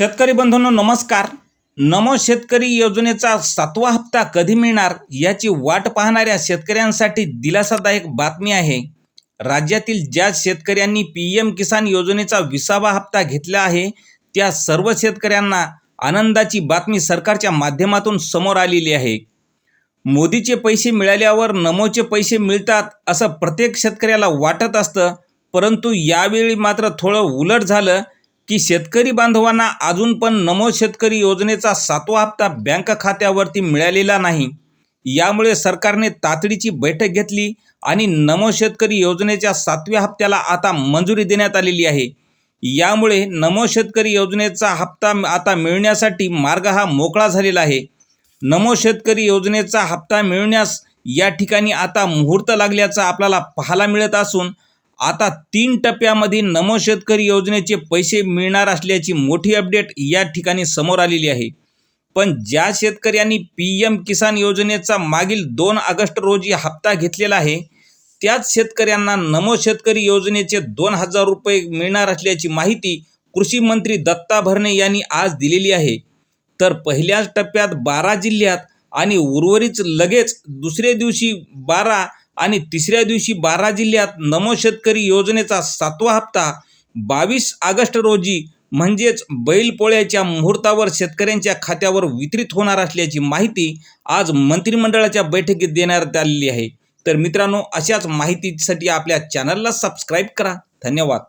शेतकरी बंधूंनो नमस्कार. नमो शेतकरी योजनेचा सातवा हप्ता कधी मिळणार याची वाट पाहणाऱ्या शेतकऱ्यांसाठी दिलासादायक बातमी आहे. राज्यातील ज्या शेतकऱ्यांनी पी एम किसान योजनेचा विसावा हप्ता घेतला आहे त्या सर्व शेतकऱ्यांना आनंदाची बातमी सरकारच्या माध्यमातून समोर आलेली आहे. मोदीचे पैसे मिळाल्यावर नमोचे पैसे मिळतात असं प्रत्येक शेतकऱ्याला वाटत असतं परंतु यावेळी मात्र थोडं उलट झालं की शेतकरी बांधवांना अजून पण नमो शेतकरी योजनेचा सातवा हप्ता बँक खात्यावरती मिळालेला नाही. यामुळे सरकारने तातडीची बैठक घेतली आणि नमो शेतकरी योजनेच्या सातव्या हप्त्याला आता मंजुरी देण्यात आलेली आहे. यामुळे नमो शेतकरी योजनेचा हप्ता आता मिळण्यासाठी मार्ग हा मोकळा झालेला आहे. नमो शेतकरी योजनेचा हप्ता मिळण्यास या ठिकाणी आता मुहूर्त लागल्याचं आपल्याला पाहायला मिळत असून आता तीन टप्प्यामध्ये नमो शेतकरी योजनेचे पैसे मिळणार असल्याची मोठी अपडेट या ठिकाणी समोर आलेली आहे. पण ज्या शेतकऱ्यांनी पी एम किसान योजनेचा मागील दोन ऑगस्ट रोजी हप्ता घेतलेला आहे त्याच शेतकऱ्यांना नमो शेतकरी योजनेचे दोन हजार रुपये मिळणार असल्याची माहिती कृषी मंत्री दत्ता भरणे यांनी आज दिलेली आहे. तर पहिल्याच टप्प्यात बारा जिल्ह्यात आणि उर्वरित लगेच दुसऱ्या दिवशी बारा आणि तिसऱ्या दिवशी बारा जिल्ह्यात नमो शेतकरी योजनेचा सातवा हप्ता बावीस ऑगस्ट रोजी म्हणजेच बैलपोळ्याच्या मुहूर्तावर शेतकऱ्यांच्या खात्यावर वितरित होणार असल्याची माहिती आज मंत्रिमंडळाच्या बैठकीत देण्यात आलेली आहे. तर मित्रांनो अशाच माहितीसाठी आपल्या चॅनलला सबस्क्राईब करा. धन्यवाद.